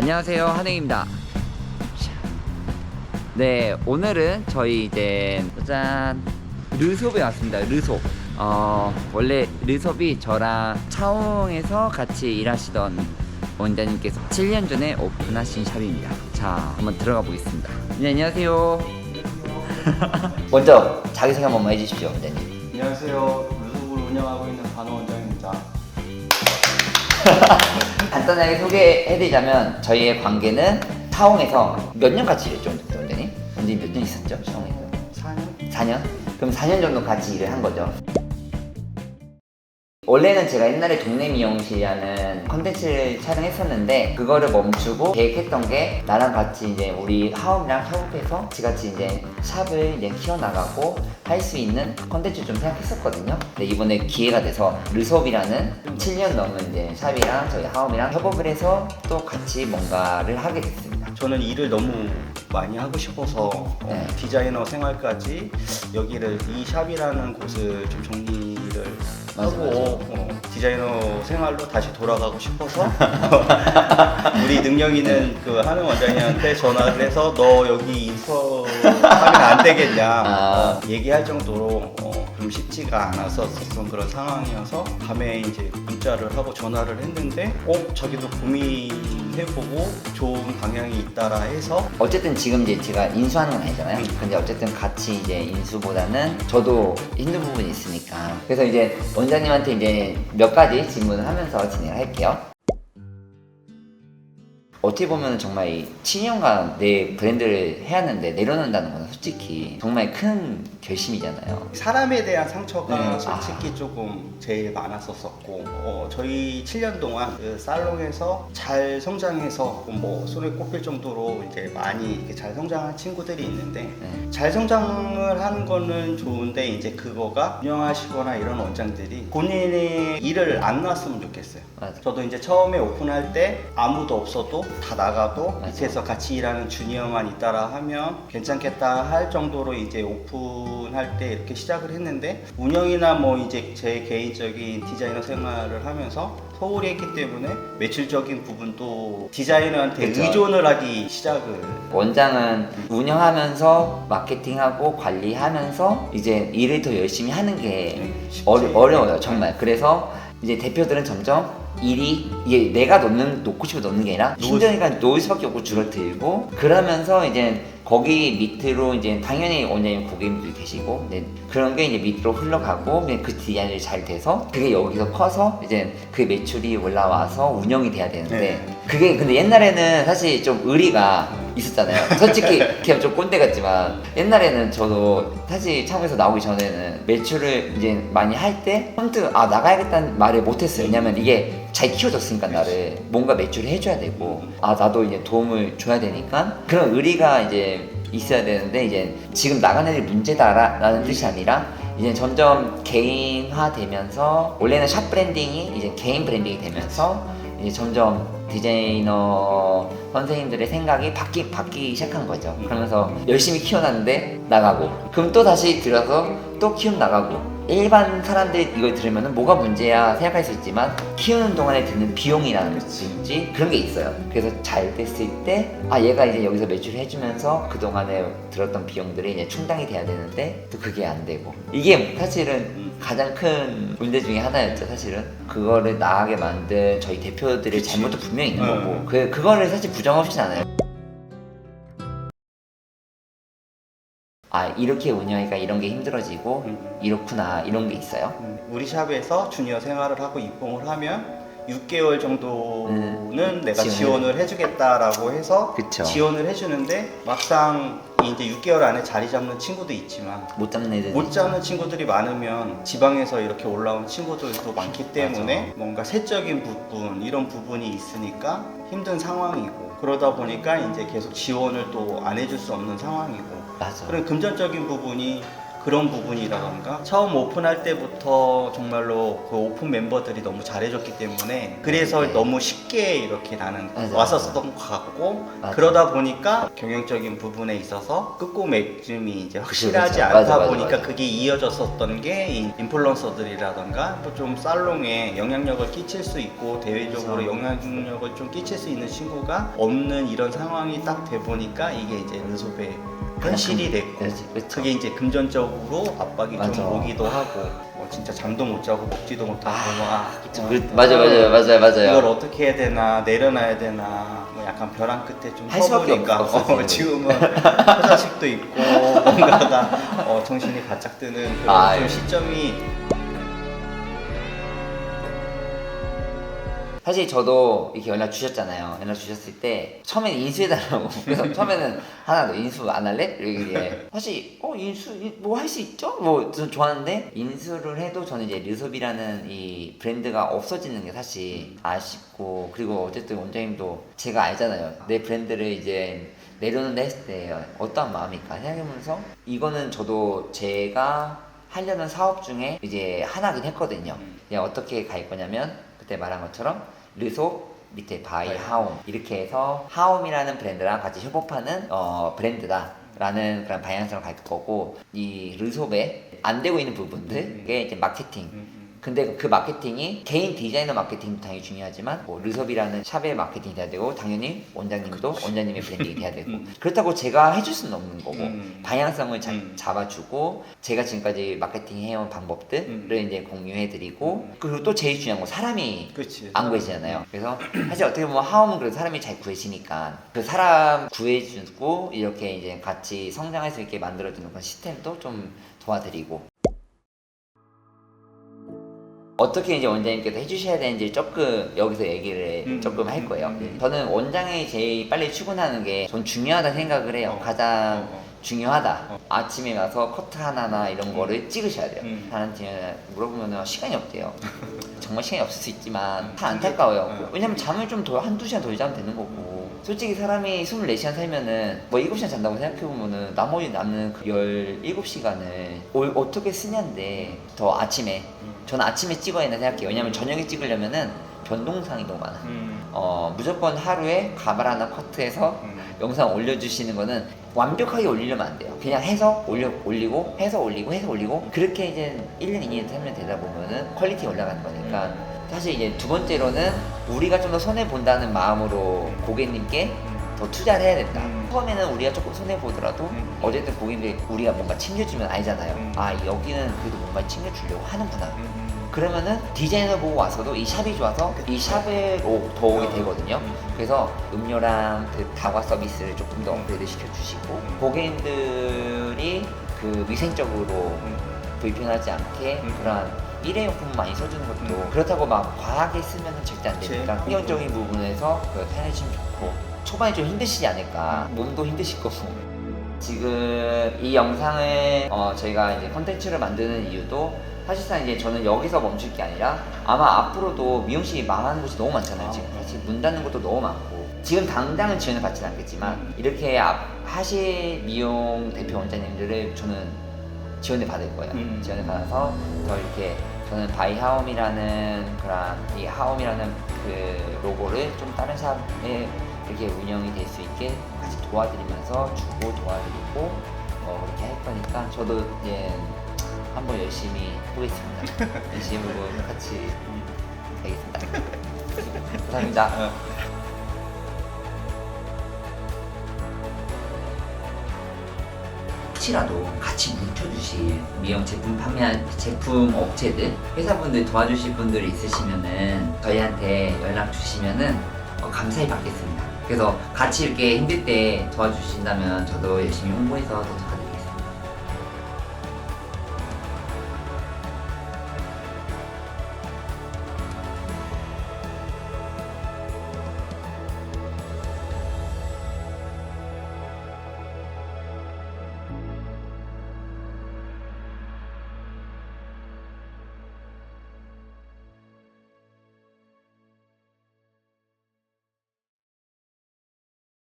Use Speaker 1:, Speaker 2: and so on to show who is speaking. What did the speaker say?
Speaker 1: 안녕하세요 한행입니다. 네 오늘은 저희 이제 짠 르솝에 왔습니다 르솝 어 원래 르솝이 저랑 차홍에서 같이 일하시던 원장님께서 7년 전에 오픈하신 샵입니다. 자 한번 들어가 보겠습니다. 네 안녕하세요. 먼저 자기소개 한 번만 해주십시오 원장님.
Speaker 2: 안녕하세요. 루속을 운영하고 있는 반호 원장입니다.
Speaker 1: 간단하게 소개해드리자면 저희의 관계는 차홍에서 몇 년 같이 일했죠 원장님? 원장님 몇 년 있었죠 차홍에서?
Speaker 2: 4년?
Speaker 1: 4년? 그럼 4년 정도 같이 일을 한 거죠. 원래는 제가 옛날에 동네 미용실이라는 컨텐츠를 촬영했었는데 그거를 멈추고 계획했던 게 나랑 같이 이제 우리 하움이랑 협업해서 같이 같이 이제 샵을 이제 키워나가고 할 수 있는 컨텐츠 좀 생각했었거든요. 근데 이번에 기회가 돼서 르솝이라는 7년 넘은 이제 샵이랑 저희 하움이랑 협업을 해서 또 같이 뭔가를 하게 됐습니다.
Speaker 2: 저는 일을 너무 많이 하고 싶어서 어,
Speaker 1: 네.
Speaker 2: 디자이너 생활까지 여기를 이 샵이라는 곳을 좀 정리 를
Speaker 1: 맞아,
Speaker 2: 하고 어, 디자이너 생활로 다시 돌아가고 싶어서 우리 능력 있는 그 하는 원장님한테 전화를 해서 너 여기 인서하면 안 되겠냐
Speaker 1: 아.
Speaker 2: 어, 얘기할 정도로 어, 좀 쉽지가 않았었던 그런 상황이어서 밤에 이제 문자를 하고 전화를 했는데 어 자기도 고민해보고 좋은 방향이 있다라 해서
Speaker 1: 어쨌든 지금 이제 제가 인수하는 건 아니잖아요.
Speaker 2: 음.
Speaker 1: 근데 어쨌든 같이 이제 인수보다는 저도 힘든 부분이 있으니까. 그래서 이제 원장님한테 이제 몇 가지 질문을 하면서 진행을 할게요. 어떻게 보면 정말 이 7년간 내 브랜드를 해왔는데 내려놓는다는 건 솔직히 정말 큰 결심이잖아요.
Speaker 2: 사람에 대한 상처가
Speaker 1: 네.
Speaker 2: 솔직히 조금 제일 많았었었고 어, 저희 7년 동안 그 살롱에서 잘 성장해서 뭐 손에 꼽힐 정도로 이제 많이 이렇게 잘 성장한 친구들이 있는데
Speaker 1: 네.
Speaker 2: 잘 성장을 하는 거는 좋은데 이제 그거가 운영하시거나 이런 원장들이 본인의 일을 안 놨으면 좋겠어요.
Speaker 1: 맞아.
Speaker 2: 저도 이제 처음에 오픈할 때 아무도 없어도 다 나가도
Speaker 1: 맞아.
Speaker 2: 밑에서 같이 일하는 주니어만 있다라 하면 괜찮겠다 할 정도로 이제 오픈할 때 이렇게 시작을 했는데 운영이나 뭐 이제 제 개인적인 디자이너 생활을 하면서 소홀히 했기 때문에 매출적인 부분도 디자이너한테
Speaker 1: 그쵸.
Speaker 2: 의존을 하기 시작을
Speaker 1: 원장은 운영하면서 마케팅하고 관리하면서 이제 일을 더 열심히 하는 게
Speaker 2: 네, 쉽지.
Speaker 1: 어려, 어려워요 정말 그래서 이제 대표들은 점점 일이 이게 내가 놓는 놓고 싶어 놓는 게 아니라 힘드니까 놓을 수밖에 없고 줄어들고 그러면서 이제 거기 밑으로 이제 당연히 원장님 고객님들이 계시고 이제 그런 게 이제 밑으로 흘러가고 그 디자인이 잘 돼서 그게 여기서 커서 이제 그 매출이 올라와서 운영이 돼야 되는데
Speaker 2: 네.
Speaker 1: 그게 근데 옛날에는 사실 좀 의리가 있었잖아요. 솔직히 그냥 좀 꼰대 같지만 옛날에는 저도 사실 창업에서 나오기 전에는 매출을 이제 많이 할 때 선뜻 아 나가야겠다는 말을 못했어요. 왜냐면 이게 잘 키워줬으니까 나를. 뭔가 매출을 해줘야 되고. 아 나도 이제 도움을 줘야 되니까. 그런 의리가 이제 있어야 되는데 이제 지금 나가는 일이 문제다라는 뜻이 아니라 이제 점점 개인화되면서 원래는 샵 브랜딩이 이제 개인 브랜딩이 되면서 이제 점점 디자이너 선생님들의 생각이 바뀌, 바뀌기 시작한 거죠. 그러면서 열심히 키워놨는데 나가고, 그럼 또 다시 들어서 또 키움 나가고. 일반 사람들이 이걸 들으면 뭐가 문제야 생각할 수 있지만 키우는 동안에 드는 비용이라든지 그런 게 있어요. 그래서 잘 됐을 때 아 얘가 이제 여기서 매출을 해주면서 그 동안에 들었던 비용들이 이제 충당이 돼야 되는데 또 그게 안 되고 이게 사실은 가장 큰 문제 중에 하나였죠 사실은 그거를 나가게 만든 저희 대표들의. 잘못도 분명히 있는
Speaker 2: 네.
Speaker 1: 거고 그 그거를 사실 부정하진 않아요. 아 이렇게 운영하니까 이런 게 힘들어지고
Speaker 2: 음.
Speaker 1: 이렇구나 이런 게 있어요.
Speaker 2: 음, 우리 샵에서 주니어 생활을 하고 입봉을 하면 6개월 정도는 내가
Speaker 1: 지원을.
Speaker 2: 지원을 해주겠다라고 해서
Speaker 1: 그쵸.
Speaker 2: 지원을 해주는데 막상 이제 6개월 안에 자리 잡는 친구도 있지만
Speaker 1: 못 잡는 애들
Speaker 2: 못 잡는 친구들이 많으면 지방에서 이렇게 올라온 친구들도 많기 때문에 뭔가 세적인 부분 이런 부분이 있으니까 힘든 상황이고 그러다 보니까 이제 계속 지원을 또 안 해줄 수 없는 상황이고
Speaker 1: 맞아.
Speaker 2: 그런 금전적인 부분이 그런 부분이라던가 처음 오픈할 때부터 정말로 그 오픈 멤버들이 너무 잘해줬기 때문에 그래서
Speaker 1: 네.
Speaker 2: 너무 쉽게 이렇게 나는
Speaker 1: 맞아,
Speaker 2: 왔었던 것 같고
Speaker 1: 맞아.
Speaker 2: 그러다 보니까 경영적인 부분에 있어서 끝고 맺음이 이제 확실하지
Speaker 1: 그쵸.
Speaker 2: 않다
Speaker 1: 맞아, 맞아,
Speaker 2: 보니까
Speaker 1: 맞아.
Speaker 2: 그게 이어졌었던 게 이 인플루언서들이라던가 또 좀 살롱에 영향력을 끼칠 수 있고 대외적으로
Speaker 1: 그쵸.
Speaker 2: 영향력을 좀 끼칠 수 있는 친구가 없는 이런 상황이 딱 돼 보니까 이게 이제 르소베 현실이 됐고
Speaker 1: 그쵸.
Speaker 2: 그게 이제 금전적으로 압박이
Speaker 1: 맞아.
Speaker 2: 좀 오기도 하고 뭐 진짜 잠도 못 자고 먹지도 못하고 아,
Speaker 1: 그쵸.
Speaker 2: 어,
Speaker 1: 그- 맞아 맞아요 맞아요 맞아요
Speaker 2: 이걸 어떻게 해야 되나 내려놔야 되나 뭐 약간 벼랑 끝에 좀 서보니까. 어, 지금은 화장식도 있고 뭔가가 어, 정신이 바짝 드는 그런
Speaker 1: 아,
Speaker 2: 좀
Speaker 1: 예.
Speaker 2: 시점이
Speaker 1: 사실 저도 이렇게 연락 주셨잖아요. 연락 주셨을 때 처음에는 인수해달라고. 그래서 처음에는 하나 너 인수 안 할래? 이렇게 사실 어 인수 뭐 할 수 있죠? 뭐 저는 좋아하는데 인수를 해도 저는 이제 르섭이라는 이 브랜드가 없어지는 게 사실 아쉽고 그리고 어쨌든 원장님도 제가 알잖아요. 내 브랜드를 이제 내려놓는다 했을 때 어떠한 마음일까 생각해보면서 이거는 저도 제가 하려는 사업 중에 이제 하나긴 했거든요. 그냥 어떻게 갈 거냐면 그때 말한 것처럼 르소 밑에
Speaker 2: 바이
Speaker 1: 하옴. 이렇게 해서 하옴이라는 브랜드랑 같이 협업하는 어, 브랜드다라는 그런 방향성을 갈 거고 이 르소베 안 되고 있는 부분들에 이제 마케팅
Speaker 2: 음,
Speaker 1: 근데 그 마케팅이 개인 디자이너 마케팅도 당연히 중요하지만 뭐 르섭이라는 샵의 마케팅이 돼야 되고 당연히 원장님도 원장님의 브랜딩이 돼야 되고
Speaker 2: 음.
Speaker 1: 그렇다고 제가 해줄 수는 없는 거고
Speaker 2: 음.
Speaker 1: 방향성을 자-
Speaker 2: 음.
Speaker 1: 잡아주고 제가 지금까지 마케팅 해온 방법들을
Speaker 2: 음.
Speaker 1: 이제 공유해드리고 그리고 또 제일 중요한 건 사람이
Speaker 2: 그렇지
Speaker 1: 안 구해지잖아요. 그래서 사실 어떻게 보면 하움은 그래도 사람이 잘 구해지니까 그 사람 구해주고 이렇게 이제 같이 성장할 수 있게 만들어주는 그런 시스템도 좀 도와드리고 어떻게 이제 원장님께서 해주셔야 되는지 조금 여기서 얘기를
Speaker 2: 음,
Speaker 1: 조금 할
Speaker 2: 음,
Speaker 1: 거예요.
Speaker 2: 음, 음.
Speaker 1: 저는 원장이 제일 빨리 출근하는 게 전 중요하다 생각을 해요.
Speaker 2: 어,
Speaker 1: 가장
Speaker 2: 어, 어.
Speaker 1: 중요하다.
Speaker 2: 어.
Speaker 1: 아침에 가서 커트 하나나 이런 거를 찍으셔야 돼요.
Speaker 2: 음.
Speaker 1: 다른 팀에 물어보면 시간이 없대요. 정말 시간이 없을 수 있지만
Speaker 2: 음.
Speaker 1: 다 안타까워요.
Speaker 2: 어.
Speaker 1: 왜냐면 잠을 좀 더 한두 시간 더 자면 되는 거고. 솔직히 사람이 24시간 살면은 뭐 7시간 잔다고 생각해보면은 나머지 남는 그 17시간을 어떻게 쓰냐인데 더 아침에
Speaker 2: 음.
Speaker 1: 저는 아침에 찍어야 된다 생각해요. 왜냐면 저녁에 찍으려면은 변동상이 너무 많아.
Speaker 2: 음.
Speaker 1: 어, 무조건 하루에 가발 하나 커트해서
Speaker 2: 음.
Speaker 1: 영상 올려주시는 거는 완벽하게 올리려면 안 돼요. 그냥 해서 올려, 올리고, 해서 올리고, 해서 올리고, 그렇게 이제 1년, 2년, 3년 되다 보면은 퀄리티 올라가는 거니까. 사실 이제 두 번째로는 우리가 좀 더 손해본다는 마음으로 고객님께 더 투자를 해야 된다.
Speaker 2: 음.
Speaker 1: 처음에는 우리가 조금 손해보더라도
Speaker 2: 음.
Speaker 1: 어쨌든 고객님들이 우리가 뭔가 챙겨주면 알잖아요.
Speaker 2: 음.
Speaker 1: 아, 여기는 그래도 뭔가 챙겨주려고 하는구나.
Speaker 2: 음.
Speaker 1: 그러면은 디자이너 보고 와서도 이 샵이 좋아서 이 샵에 오- 더 오게 되거든요. 그래서 음료랑 그 다과 서비스를 조금 더 업그레이드 시켜주시고
Speaker 2: 음.
Speaker 1: 고객님들이 그 위생적으로
Speaker 2: 음.
Speaker 1: 불편하지 않게
Speaker 2: 음.
Speaker 1: 그런 일회용품 많이 써주는 것도
Speaker 2: 음.
Speaker 1: 그렇다고 막 과하게 쓰면 절대 안
Speaker 2: 그치.
Speaker 1: 되니까 환경적인 부분에서 그 편해지면 좋고 초반에 좀 힘드시지 않을까 몸도 힘드실 거고 지금 이 영상을 어, 저희가 이제 컨텐츠를 만드는 이유도 사실상 이제 저는 여기서 멈출 게 아니라 아마 앞으로도 미용실이 망하는 곳이 너무 많잖아요. 지금 사실 문 닫는 것도 너무 많고 지금 당장은 지원을 받지는 않겠지만
Speaker 2: 음.
Speaker 1: 이렇게 앞- 하실 미용 대표 원장님들을 저는 지원을 받을 거예요.
Speaker 2: 음.
Speaker 1: 지원을 받아서 더 이렇게 저는 바이하움이라는 그런 이 하움이라는 그 로고를 좀 다른 샵에 이렇게 운영이 될 수 있게 같이 도와드리면서 주고 도와드리고 어, 그렇게 할 거니까 저도 이제 한번 열심히 해보겠습니다. 열심히 해보고 같이 하겠습니다. 감사합니다.
Speaker 2: 어.
Speaker 1: 혹시라도 같이 뭉쳐주실 미용 제품 판매한 제품 업체들 회사분들 도와주실 분들이 있으시면은 저희한테 연락 주시면은 어, 감사히 받겠습니다. 그래서 같이 이렇게 힘들 때 도와주신다면 저도 열심히 홍보해서 더